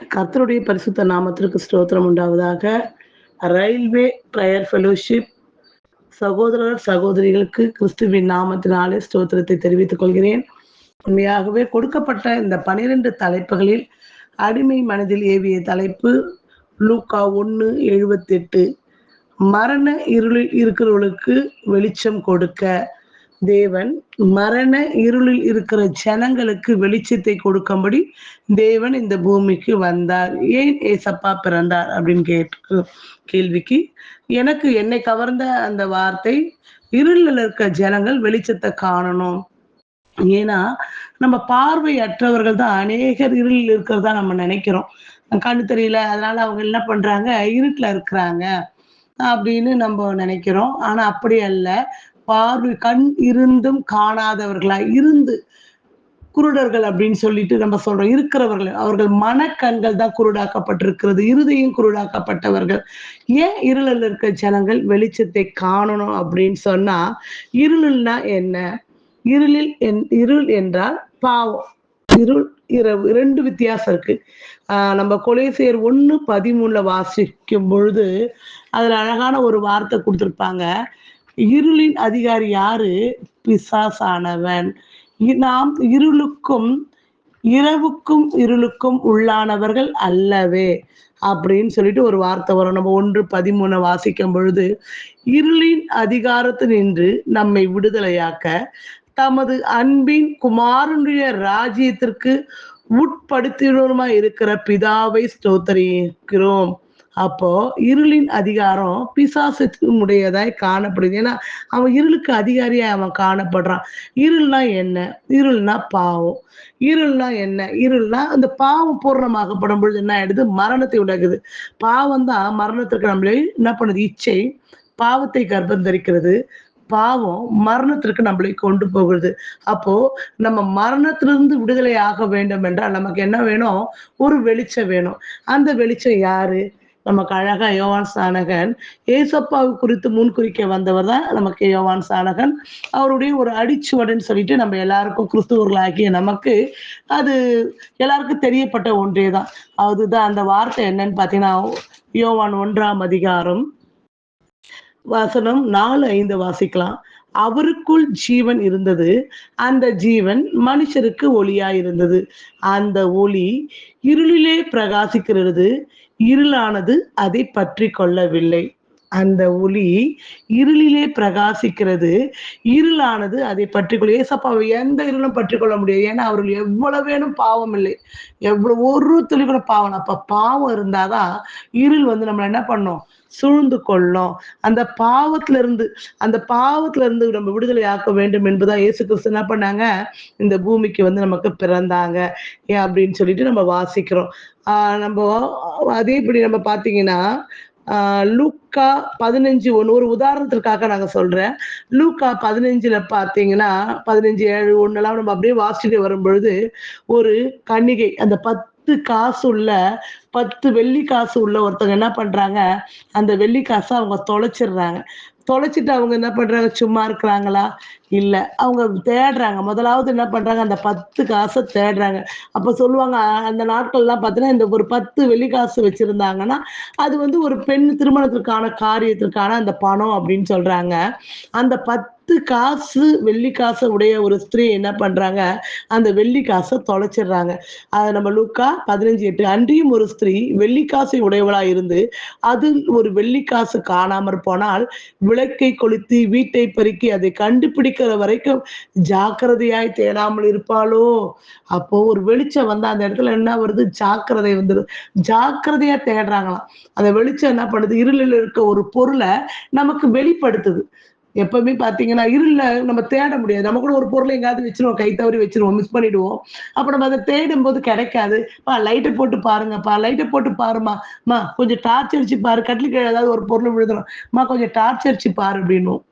கர்த்தருடைய பரிசுத்த நாமத்திற்கு ஸ்தோத்திரம் உண்டாவதாக. Railway prayer fellowship. சகோதரர் சகோதரிகளுக்கு கிறிஸ்துவின் நாமத்தினாலே ஸ்தோத்திரத்தை தெரிவித்துக் கொள்கிறேன். உண்மையாகவே கொடுக்கப்பட்ட இந்த பனிரெண்டு தலைப்புகளில் அடிமை மனதில் ஏவிய தலைப்பு லூக்கா ஒன்று எழுபத்தெட்டு மரண இருளில் இருக்கிறவர்களுக்கு வெளிச்சம் கொடுக்க. தேவன் மரண இருளில் இருக்கிற ஜனங்களுக்கு வெளிச்சத்தை கொடுக்கும்படி தேவன் இந்த பூமிக்கு வந்தார். ஏன் ஏசப்பா பிறந்தார் அப்படின்னு கேட்டு கேள்விக்கு எனக்கு என்னை கவர்ந்த அந்த வார்த்தை இருளில் இருக்க ஜனங்கள் வெளிச்சத்தை காணணும். ஏன்னா நம்ம பார்வையற்றவர்கள் தான் அநேகர் இருளில் இருக்கிறதா நம்ம நினைக்கிறோம். கண்ணு தெரியல அதனால அவங்க என்ன பண்றாங்க? இருட்டுல இருக்கிறாங்க அப்படின்னு நம்ம நினைக்கிறோம். ஆனா அப்படி அல்ல. பார்வை கண் இருந்தும் காணாதவர்களா இருந்து குருடர்கள் அப்படின்னு சொல்லிட்டு நம்ம சொல்றோம். இருக்கிறவர்கள் அவர்கள் மனக்கண்கள் தான் குருடாக்கப்பட்டிருக்கிறது. இருதையும் குருடாக்கப்பட்டவர்கள். ஏன் இருளில் இருக்க ஜனங்கள் வெளிச்சத்தை காணணும் அப்படின்னு சொன்னா இருள்னா என்ன? இருளில் என் இருள் என்றால் பாவம். இருள் இரவு இரண்டு வித்தியாசம் இருக்கு. ஆஹ் நம்ம கொலேசியர் ஒண்ணு பதிமூணுல வாசிக்கும் பொழுது அதுல அழகான ஒரு வார்த்தை கொடுத்திருப்பாங்க. இருளின் அதிகாரி யாரு? பிசாசானவன். நாம் இருளுக்கும் இரவுக்கும் இருளுக்கும் உள்ளானவர்கள் அல்லவே. அப்படின்னு சொல்லிட்டு ஒரு வார்த்தை வரும். நம்ம ஒன்று பதிமூணு வாசிக்கும் பொழுது இருளின் அதிகாரத்தில் நின்று நம்மை விடுதலையாக்க தமது அன்பின் குமாரனுடைய ராஜ்யத்திற்கு உட்படுத்தினருமா இருக்கிற பிதாவை ஸ்தோத்தரிக்கிறோம். அப்போ இருளின் அதிகாரம் பிசாசத்தினுடையதாய் காணப்படுது. ஏன்னா அவன் இருளுக்கு அதிகாரியாய் அவன் காணப்படுறான். இருள்னா என்ன? இருள்னா பாவம். இருள்னா என்ன? இருள்னா அந்த பாவம் பூர்ணமாகப்படும் பொழுது என்ன ஆயிடுது? மரணத்தை உண்டாக்குது. பாவம் தான் மரணத்திற்கு நம்மளே என்ன பண்ணுது? இச்சை பாவத்தை கர்ப்பம் தரிக்கிறது. பாவம் மரணத்திற்கு நம்மளை கொண்டு போகிறது. அப்போ நம்ம மரணத்திலிருந்து விடுதலை ஆக வேண்டும் என்றால் நமக்கு என்ன வேணும்? ஒரு வெளிச்சம் வேணும். அந்த வெளிச்சம் யாரு? நமக்கு அழகா யோவான் சாணகன் ஏசப்பாவு குறித்து முன் குறிக்க வந்தவர் தான் நமக்கு யோவான் சாணகன். அவருடைய ஒரு அடிச்சுவடுன்னு சொல்லிட்டு நம்ம எல்லாருக்கும் கிறிஸ்துவர்களாகிய நமக்கு அது எல்லாருக்கும் தெரியப்பட்ட ஒன்றே தான் அதுதான் அந்த வார்த்தை என்னன்னு பார்த்தீங்கன்னா யோவான் ஒன்றாம் அதிகாரம் வசனம் நாலு ஐந்து வாசிக்கலாம். அவருக்குள் ஜீவன் இருந்தது அந்த ஜீவன் மனுஷருக்கு ஒளியா இருந்தது அந்த ஒளி இருளிலே பிரகாசிக்கிறது இருளானது அதை பற்றி கொள்ளவில்லை. அந்த ஒளி இருளிலே பிரகாசிக்கிறது. இருளானது அதை பற்றிக்கொள்ள ஏசப்பாவை எந்த இருளும் பற்றிக்கொள்ள முடியாது. ஏன்னா அவர்கள் எவ்வளவு வேணும் பாவம் இல்லை. எவ்வளவு ஒரு துளி கூட பாவம் அப்ப பாவம் இருந்தாதான் இருள் வந்து நம்மளை என்ன பண்ணும்? சூழ்ந்து கொள்ளும். அந்த பாவத்துல இருந்து அந்த பாவத்துல இருந்து நம்ம விடுதலை ஆக்க வேண்டும் என்பதான் இயேசு கிறிஸ்து என்ன பண்ணாங்க? இந்த பூமிக்கு வந்து நமக்கு பிறந்தாங்க. ஏன் அப்படின்னு சொல்லிட்டு நம்ம வாசிக்கிறோம். ஆஹ் நம்ம அதே இப்படி நம்ம பாத்தீங்கன்னா லூக்கா பதினஞ்சு ஒன்று ஒரு உதாரணத்திற்காக நாங்கள் சொல்கிறேன் லூக்கா பதினஞ்சில் பார்த்தீங்கன்னா பதினஞ்சு ஏழு ஒன்றுலாம் நம்ம அப்படியே வாசிச்சுட்டு வரும்பொழுது ஒரு கன்னிகை அந்த பத்து காசு உள்ள பத்து வெள்ளி காசு உள்ள ஒருத்தவங்க என்ன பண்ணுறாங்க அந்த வெள்ளி காசை அவங்க தொலைச்சிடுறாங்க. தொலைச்சிட்டு அவங்க என்ன பண்றாங்க? சும்மா இருக்கிறாங்களா? இல்ல. அவங்க தேடுறாங்க. முதலாவது என்ன பண்றாங்க? அந்த பத்து காசை தேடுறாங்க. அப்ப சொல்லுவாங்க அந்த நாட்கள்லாம் பார்த்தீங்கன்னா இந்த ஒரு பத்து வெள்ளி காசு வச்சிருந்தாங்கன்னா அது வந்து ஒரு பெண் திருமணத்திற்கான காரியத்திற்கான அந்த பணம் அப்படின்னு சொல்றாங்க. அந்த பத்து காசு வெள்ளி காசை உடைய ஒரு ஸ்திரீ என்ன பண்றாங்க? அந்த வெள்ளி காசை தொலைச்சிடுறாங்க. அதை நம்ம லுக்கா பதினஞ்சு எட்டு. அன்றியும் ஒரு ஸ்திரீ வெள்ளி காசை உடையவளா இருந்து அது ஒரு வெள்ளி காசு காணாமற் போனால் விளக்கை கொளுத்தி வீட்டை பெருக்கி அதை கண்டுபிடிக்கிற வரைக்கும் ஜாக்கிரதையாய் தேடாமல் இருப்பாளோ? அப்போ ஒரு வெளிச்சம் வந்து அந்த இடத்துல என்ன வருது? ஜாக்கிரதை வந்துடுது ஜாக்கிரதையா தேடுறாங்களாம். அந்த வெளிச்சம் என்ன பண்ணுது? இருளில் இருக்க ஒரு பொருளை நமக்கு வெளிப்படுத்துது. எப்பவுமே பாத்தீங்கன்னா இருள நம்ம தேட முடியாது. நம்ம கூட ஒரு பொருளை எங்கேயாவது வச்சிருவோம் கை தவறி வச்சிருவோம் மிஸ் பண்ணிடுவோம். அப்ப நம்ம அதை தேடும் போது கிடைக்காது. பா லைட்டை போட்டு பாருங்கப்பா லைட்டை போட்டு பாருமா மா கொஞ்சம் டார்ச் அடிச்சு பாரு. கட்டிலுக்கு ஏதாவது ஒரு பொருள் விழுதுறோம் மா கொஞ்சம் டார்ச் அடிச்சு பாரு அப்படின்னும்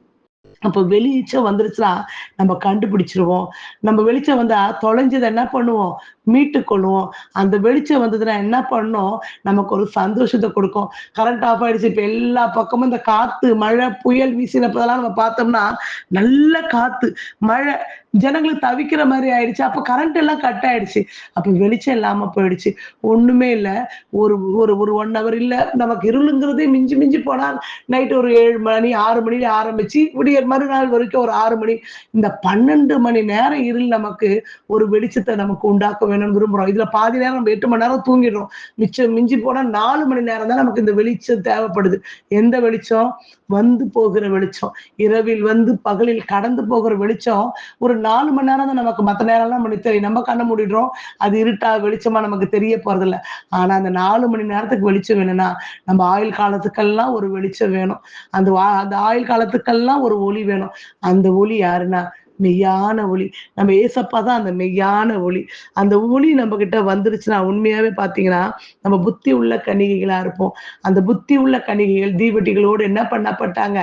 அப்போ வெளிச்சம் வந்துருச்சுன்னா நம்ம கண்டுபிடிச்சிருவோம். நம்ம வெளிச்சம் வந்தா தொலைஞ்சதை என்ன பண்ணுவோம்? மீட்டு கொள்வோம். அந்த வெளிச்சம் வந்ததுன்னா என்ன பண்ணும்? நமக்கு ஒரு சந்தோஷத்தை கொடுக்கும். கரண்ட் ஆஃப் ஆயிடுச்சு. இப்போ எல்லா பக்கமும் இந்த காத்து மழை புயல் வீசினப்பதெல்லாம் நம்ம பார்த்தோம்னா நல்ல காத்து மழை. ஜனங்களுக்கு தவிக்கிற மாதிரி ஆயிடுச்சு. அப்ப கரண்ட் எல்லாம் கட் ஆயிடுச்சு. அப்ப வெளிச்சம் இல்லாம போயிடுச்சு. ஒண்ணுமே இல்ல. ஒரு ஒரு ஒரு ஒன் ஹவர் இல்ல. நமக்கு இருளுங்கிறதே மிஞ்சி மிஞ்சி போனால் நைட் ஒரு ஏழு மணி ஆறு மணில ஆரம்பிச்சு விடிய மறுநாள் வரைக்கும் ஒரு ஆறு மணி இந்த பன்னெண்டு மணி நேரம் இருள் நமக்கு ஒரு வெளிச்சத்தை நமக்கு உண்டாக்க வேணும்னு விரும்புறோம். இதுல பாதி நேரம் நம்ம எட்டு மணி நேரம் தூங்கிடுறோம். மிச்சம் மிஞ்சி போனா நாலு மணி நேரம் தான் நமக்கு இந்த வெளிச்சம் தேவைப்படுது. எந்த வெளிச்சம்? வந்து போகிற வெளிச்சம். இரவில் வந்து பகலில் கடந்து போகிற வெளிச்சம். ஒரு நாலு மணி நேரம் தான் நமக்கு மற்ற நேரம்லாம் நமக்கு தெரியும். நம்ம கண்ண மூடிடுறோம். அது இருட்டா வெளிச்சமா நமக்கு தெரிய போறதில்ல. ஆனா அந்த நாலு மணி நேரத்துக்கு வெளிச்சம் வேணும்னா நம்ம ஆயுள் காலத்துக்கெல்லாம் ஒரு வெளிச்சம் வேணும். அந்த அந்த ஆயுள் காலத்துக்கெல்லாம் ஒரு ஒளி ஒளி வேணும். அந்த ஒளி யாருன்னா? மெய்யான ஒளி. நம்ம ஏசப்பா தான் அந்த மெய்யான ஒளி. அந்த ஒளி நம்ம கிட்ட வந்துருச்சுன்னா உண்மையாவே பாத்தீங்கன்னா நம்ம புத்தி உள்ள கணிகைகளா இருப்போம். அந்த புத்தி உள்ள கணிகைகள் தீவெட்டிகளோடு என்ன பண்ணப்பட்டாங்க?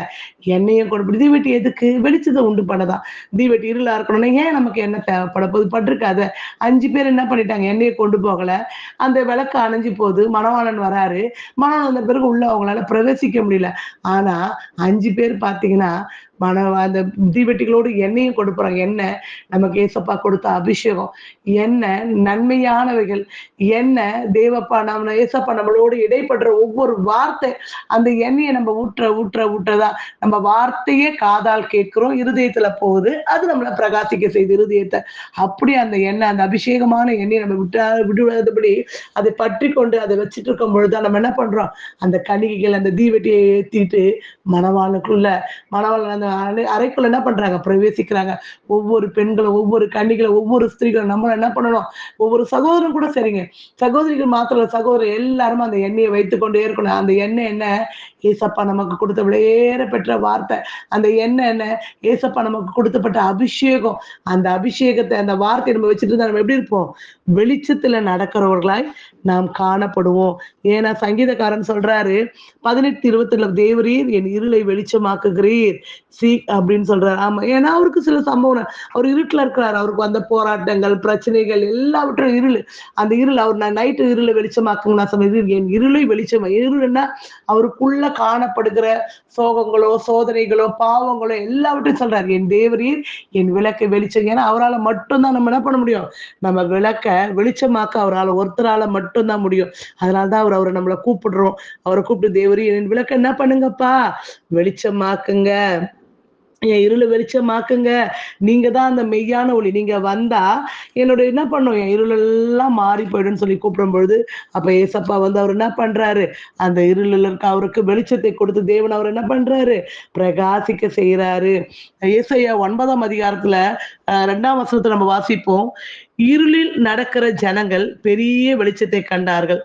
எண்ணெயும் கொடுப்பது தீவெட்டி எதுக்கு? வெளிச்சத்தை உண்டு பண்ணதான். தீவெட்டி இருளா இருக்கணும்னா ஏன் நமக்கு என்ன தேவைப்பட போது பட்டிருக்காத. அஞ்சு பேர் என்ன பண்ணிட்டாங்க? எண்ணெயை கொண்டு போகல. அந்த விளக்கு அணைஞ்சு போது மணவாளன் வராரு. மணவாளன் வந்த பிறகு உள்ள அவங்களால பிரவேசிக்க முடியல. ஆனா அஞ்சு பேர் பாத்தீங்கன்னா மன அந்த தீவெட்டிகளோடு எண்ணெயும் கொடுக்குறாங்க எண்ணெய் நமக்கு ஏசப்பா கொடுத்த அபிஷேகம். என்ன நன்மையானவைகள். என்ன தேவப்பா நம்ம ஏசப்பா நம்மளோடு இடைப்படுற ஒவ்வொரு வார்த்தை அந்த எண்ணெயை நம்ம ஊற்ற ஊற்ற ஊற்றதா நம்ம வார்த்தையே காதால் கேட்கிறோம். இருதயத்துல போகுது. அது நம்மளை பிரகாசிக்க செய்து இருதயத்தை. அப்படி அந்த எண்ணெய் அந்த அபிஷேகமான எண்ணெயை நம்ம விட்டா விடுவதபடி அதை பற்றி கொண்டு அதை வச்சுட்டு இருக்கும் பொழுதுதான் நம்ம என்ன பண்றோம்? அந்த கணிகைகள் அந்த தீவெட்டியை ஏத்திட்டு மணவாளுக்குள்ள மணவாளன் அந்த அறைக்குள்ள என்ன பண்றாங்க? பிரவேசிக்கிறாங்க. ஒவ்வொரு பெண்களும் ஒவ்வொரு கன்னிகளும் ஒவ்வொரு ஸ்திரீகளும் நம்ம என்ன பண்ணணும்? ஒவ்வொரு சகோதரன் கூட சரிங்க. சகோதரிகள் மாத்திரம் சகோதரர் எல்லாருமே அந்த எண்ணெயை வைத்து கொண்டே இருக்கணும். அந்த எண்ணெய் என்ன? ஏசப்பா நமக்கு கொடுத்த விலையேற பெற்ற வார்த்தை. அந்த எண்ணெய் என்ன? ஏசப்பா நமக்கு கொடுத்தப்பட்ட அபிஷேகம். அந்த அபிஷேகத்தை அந்த வார்த்தையை நம்ம வச்சுட்டு இருந்தா நம்ம எப்படி இருப்போம்? வெளிச்சத்துல நடக்கிறவர்களாய் நாம் காணப்படுவோம். ஏன்னா சங்கீதக்காரன் சொல்றாரு பதினெட்டு இருபத்தி தேவரீர் என் இருளை வெளிச்சமாக்குகிறீர். சி அப்படின்னு சொல்றாரு. ஆமா ஏன்னா அவருக்கு சில சம்பவம் அவர் இருட்டுல இருக்கிறாரு. அவருக்கு வந்த போராட்டங்கள் பிரச்சனைகள் எல்லாவற்றும் இருள். அந்த இருள் அவர் நான் நைட்டு இருளை வெளிச்சமாக்குங்க நான் சொன்னது என் இருளை வெளிச்சம் இருள்னா அவருக்குள்ள காணப்படுகிற சோகங்களோ சோதனைகளோ பாவங்களோ எல்லாவற்றையும் சொல்றாரு. என் தேவரீர் என் விளக்கை வெளிச்சம். ஏன்னா அவரால் மட்டும்தான் நம்ம என்ன பண்ண முடியும்? நம்ம விளக்க வெளிச்சமாக்க அவரால் ஒருத்தரால மட்டும்தான் முடியும். அதனாலதான் அவர் அவரை நம்மளை கூப்பிடுறோம். அவரை கூப்பிட்டு தேவரி என் விளக்க என்ன பண்ணுங்கப்பா? வெளிச்சமாக்குங்க. என் இருளை வெளிச்சமாக்குங்க. நீங்க தான் அந்த மெய்யான ஒளி. நீங்க வந்தா என்னோட என்ன பண்ணும்? என் இருள் எல்லாம் மாறி போயிடும்னு சொல்லி கூப்பிடும் பொழுது அப்ப ஏசப்பா வந்து அவர் என்ன பண்றாரு? அந்த இருளில் இருக்க அவருக்கு வெளிச்சத்தை கொடுத்து தேவன் அவர் என்ன பண்றாரு? பிரகாசிக்க செய்யறாரு ஏசையா ஒன்பதாம் அதிகாரத்துல ரெண்டாம் வசனத்தை நம்ம வாசிப்போம். இருளில் நடக்கிற ஜனங்கள் பெரிய வெளிச்சத்தை கண்டார்கள்.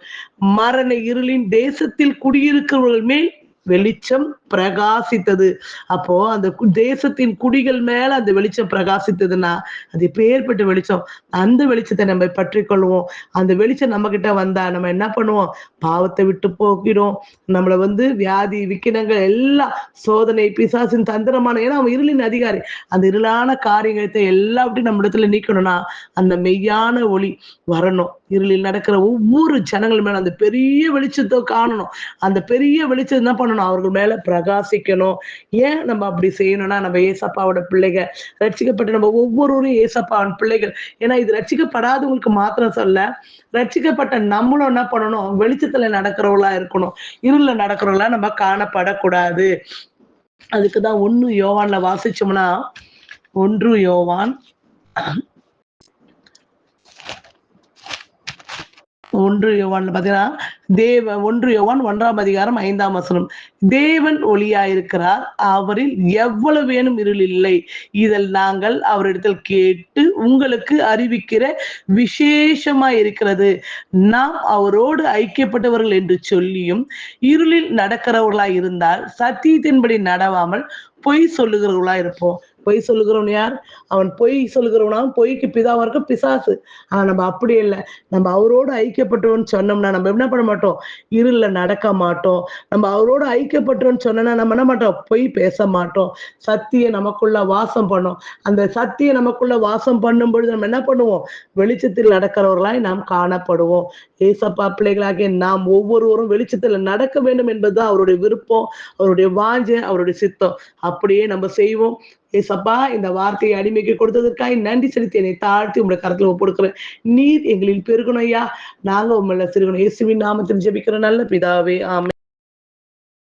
மரண இருளின் தேசத்தில் குடியிருக்கிறவர்கள் மேல் வெளிச்சம் பிரகாசித்தது. அப்போ அந்த தேசத்தின் குடிகள் மேல அந்த வெளிச்சம் பிரகாசித்ததுன்னா அது பேர்பட்ட வெளிச்சம்? அந்த வெளிச்சத்தை நம்ம பற்றி கொள்வோம். அந்த வெளிச்சம் நம்ம கிட்ட வந்தா நம்ம என்ன பண்ணுவோம்? பாவத்தை விட்டு போக்கிறோம் நம்மளை வந்து வியாதி விக்கினங்கள் எல்லாம் சோதனை பிசாசின் தந்திரமான ஏன்னா அவன் இருளின் அதிகாரி. அந்த இருளான காரியத்தை அப்படி நம்ம இடத்துல நீக்கணும்னா அந்த மெய்யான ஒளி வரணும். இருளில் நடக்கிற ஒவ்வொரு ஜனங்கள் மேல அந்த பெரிய வெளிச்சத்தை காணணும். அந்த பெரிய வெளிச்சம் என்ன பண்ணணும்? அவர்கள் மேல பிரகாசிக்கணும். ஏன் நம்ம அப்படி செய்யணும்னா நம்ம ஏசப்பாவோட பிள்ளைகள் ரட்சிக்கப்பட்ட நம்ம ஒவ்வொருவரும் ஏசப்பாவின் பிள்ளைகள். ஏன்னா இது ரட்சிக்கப்படாதவங்களுக்கு மாத்திரம் சொல்ல ரட்சிக்கப்பட்ட நம்மளும் என்ன பண்ணணும்? வெளிச்சத்துல நடக்கிறவங்களா இருக்கணும். இருள்ல நடக்கிறவங்களா நம்ம காணப்படக்கூடாது. அதுக்குதான் ஒன்னு யோவான்ல வாசிச்சோம்னா ஒன்று யோவான் ஒன்று யோவான் பார்த்தீங்கன்னா தேவ ஒன்று யோவான் ஒன்றாம் அதிகாரம் ஐந்தாம் வசனம். தேவன் ஒளியாயிருக்கிறார் அவரில் எவ்வளவு வேணும் இருள் இல்லை. இதில் நாங்கள் அவரிடத்தில் கேட்டு உங்களுக்கு அறிவிக்கிற விசேஷமா இருக்கிறது நாம் அவரோடு ஐக்கியப்பட்டவர்கள் என்று சொல்லியும் இருளில் நடக்கிறவர்களாய் இருந்தால் சத்தியத்தின்படி நடவாமல் பொய் சொல்லுகிறவர்களா இருப்போம் பொய் சொல்லுகிறவன் யார்? அவன் பொய் சொல்லுகிறவனாலும் பொய்க்கு பிதாவாக இருக்க பிசாசு. ஆனா நம்ம அப்படி இல்லை. நம்ம அவரோடு ஐக்கியப்பட்டவன் சொன்னோம்னா நம்ம என்ன பண்ண மாட்டோம்? இருள நடக்க மாட்டோம். நம்ம அவரோடு ஐக்கியப்பட்டவன் சொன்னோம்னா நம்ம என்ன மாட்டோம்? பொய் பேச மாட்டோம். சத்திய நமக்குள்ள வாசம் பண்ணும். அந்த சத்திய நமக்குள்ள வாசம் பண்ணும் பொழுது நம்ம என்ன பண்ணுவோம்? வெளிச்சத்தில் நடக்கிறவர்களாய் நாம் காணப்படுவோம். ஏசப்பா பிள்ளைகளாகிய நாம் ஒவ்வொருவரும் வெளிச்சத்துல நடக்க வேண்டும் என்பதுதான் அவருடைய விருப்பம் அவருடைய வாஞ்சை அவருடைய சித்தம். அப்படியே நம்ம செய்வோம். ஏசப்பா இந்த வார்த்தையை அடிமைக்கு கொடுத்ததற்காக நன்றி செலுத்தி என்னை தாழ்த்தி உங்களுடைய கருத்துல ஒப்படுக்கிறேன் நீர் எங்களில் பெருகணும் ஐயா. நாங்க உங்களை சிறுகணும் இயேசுவின் நாமத்தில் ஜெபிக்கிற நல்ல பிதாவே ஆமென்.